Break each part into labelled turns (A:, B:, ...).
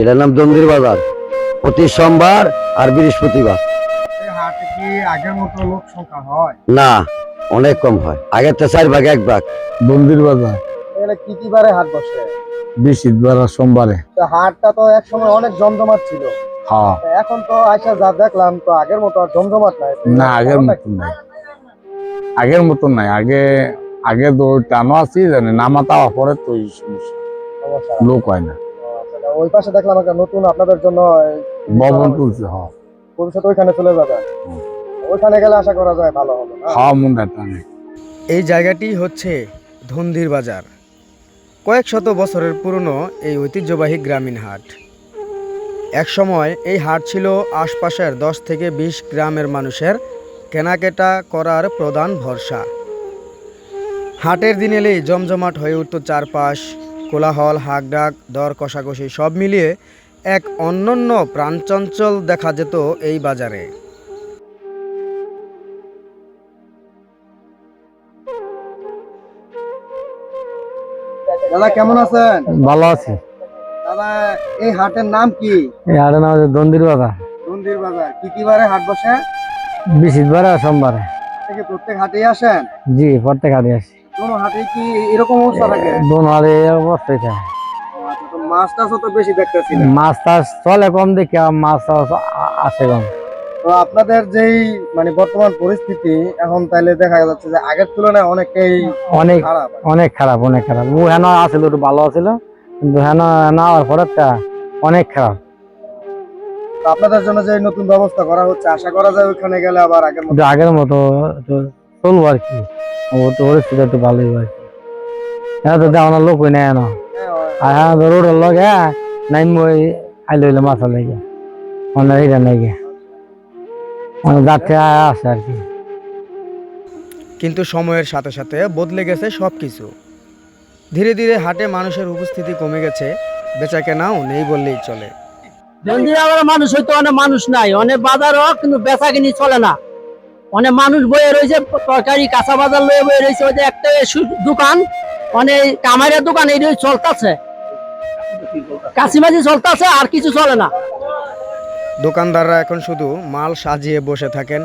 A: এটার নাম দন্দির বাজার। প্রতি সোমবার আর বৃহস্পতিবার।
B: এই কি আগের মতো লোক সংখ্যা হয়?
A: না অনেক কম হয়। আগের তো চার ভাগ এক ভাগ।
C: মন্দির বাজার।
B: এখানে কি কি বারে হাট বসে?
C: বৃহস্পতিবার আর সোমবারে।
B: তো হাটটা তো এক সময় অনেক জমজমাট ছিল।
C: হ্যাঁ।
B: এখন তো আইসা যা দেখলাম তো আগের মতো আর জমজমাট নাই।
C: না আগের মতন নাই। আগের মতন নাই। আগে আগে তো ওই টানো আছি জানে নামাতা পরে তো সমস্যা
B: সমস্যা।
C: লোক হয় না।
B: ওই পাশে দেখলাম একটা নতুন আপনাদের জন্য এই
C: ভবন তুলছে হ্যাঁ।
B: ভবিষ্যতে ওইখানে চলে যাবে। ওইখানে গেলে আশা করা যায় ভালো হবে
C: হ্যাঁ মুন্ডা
D: এই জায়গাটি হচ্ছে ধন্দির বাজার। কয়েক শত বছরের পুরনো এই ঐতিহ্যবাহী গ্রামীণ হাট। একসময় এই হাট ছিল আশপাশের দশ থেকে বিশ গ্রামের মানুষের কেনাকেটা করার প্রধান ভরসা। হাটের দিন এলেই জমজমাট হয়ে উঠত চারপাশ কোলাহল হাকডাক দর কষাকষি সব মিলিয়ে এক অনন্য প্রাণচঞ্চল দেখা যেত এই বাজারে।
B: দাদা কেমন আছেন?
C: ভালো আছি।
B: দাদা এই হাটের নাম কি?
C: এই হাটের নাম হচ্ছে দন্দির বাজার।
B: মন্দির বাজার। কি কি বারে হাট বসে?
C: বৃহস্পতিবার আর সোমবারে।
B: প্রত্যেক হাটেই আসেন?
C: জি প্রত্যেক হাটে আসি।
B: কি এরকম অবস্থা থাকে?
C: দোন
B: আচ্ছা, তো মাছ টাছও তো বেশি দেখতেছি না।
C: মাছ টাছ চলে কম দেখি মাছ টাছ আ- আসে কম।
B: তো আপনাদের যেই মানে বর্তমান পরিস্থিতি এখন তাইলে দেখা যাচ্ছে যে আগের তুলনায় অনেকটাই
C: অনেক
B: খারাপ
C: অনেক খারাপ অনেক খারাপ। ও হেন আসছিল একটু ভালো আছিল কিন্তু হেন হেন হওয়ার পরেরটা অনেক খারাপ।
B: তো আপনাদের জন্য যে নতুন ব্যবস্থা করা হচ্ছে আশা করা যায় ওখানে গেলে আবার আগের মতো?
C: আগের মতো চলবো আর কি। ও তো পরিস্থিতি একটু ভালোই কি হ্যাঁ তো দেওয়া লোক হই না। এনো আর হ্যাঁ তো রোডের লগে নাইন মই আইলে হইলে মাথা লেগে। অনেক এইটা লেগে। অনেক যাচ্ছে আসে আর কি।
D: কিন্তু সময়ের সাথে সাথে বদলে গেছে সব কিছু ধীরে ধীরে হাটে মানুষের উপস্থিতি কমে গেছে। বেচা কেনাও নেই বললেই চলে।
E: মানুষ হয়তো অনেক মানুষ নাই। অনেক বাজারও কিন্তু বেচা কিনি চলে না। অনেক মানুষ বয়ে রয়েছে, তরকারি, কাঁচা বাজার লয়ে বয়ে রয়েছে, ওই যে একটা দোকান অনেক কামারের দোকান, এই চলতেছে। কাশিমাজি চলতেছে, আর কিছু চলে না।
D: দোকানদাররা এখন শুধু মাল সাজিয়ে বসে থাকেন,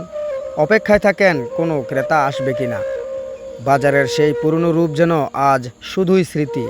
D: অপেক্ষায় থাকেন কোনো ক্রেতা আসবে কিনা। বাজারের সেই পুরনো রূপ যেন আজ শুধুই স্মৃতি।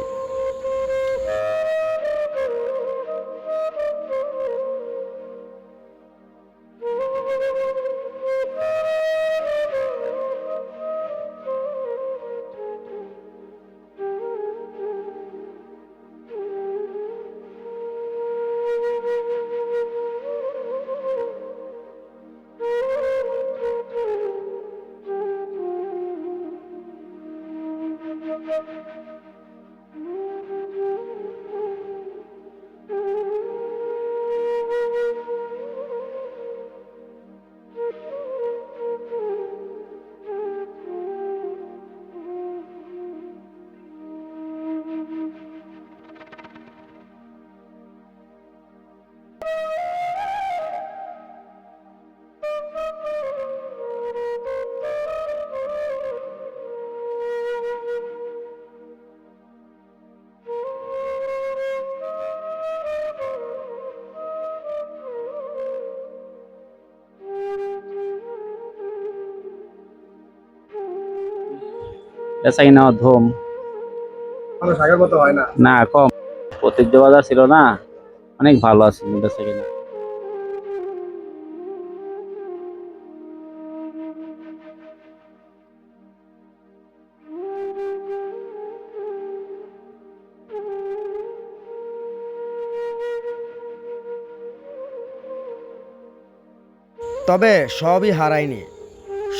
F: বেচা কিনা ধুম
B: না?
F: না কম। বাজার ছিল না অনেক ভালো আছে বেচা কিনা
D: তবে সবই হারায়নি।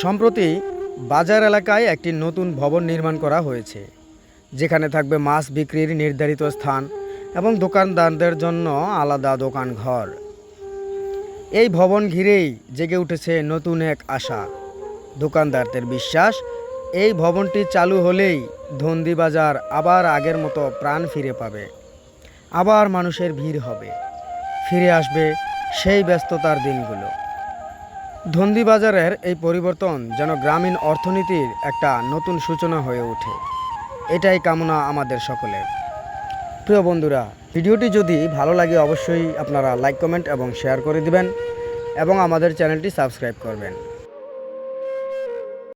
D: সম্প্রতি বাজার এলাকায় একটি নতুন ভবন নির্মাণ করা হয়েছে, যেখানে থাকবে মাছ বিক্রির নির্ধারিত স্থান এবং দোকানদারদের জন্য আলাদা দোকান ঘর। এই ভবন ঘিরেই জেগে উঠেছে নতুন এক আশা। দোকানদারদের বিশ্বাস, এই ভবনটি চালু হলেই ধন্দি বাজার আবার আগের মতো প্রাণ ফিরে পাবে। আবার মানুষের ভিড় হবে। ফিরে আসবে সেই ব্যস্ততার দিনগুলো। ধন্দি বাজারের এই পরিবর্তন যেন গ্রামীণ অর্থনীতির একটা নতুন সূচনা হয়ে ওঠে। এটাই কামনা আমাদের সকলের। প্রিয় বন্ধুরা, ভিডিওটি যদি ভালো লাগে অবশ্যই আপনারা লাইক, কমেন্ট এবং শেয়ার করে দিবেন এবং আমাদের চ্যানেলটি সাবস্ক্রাইব করবেন।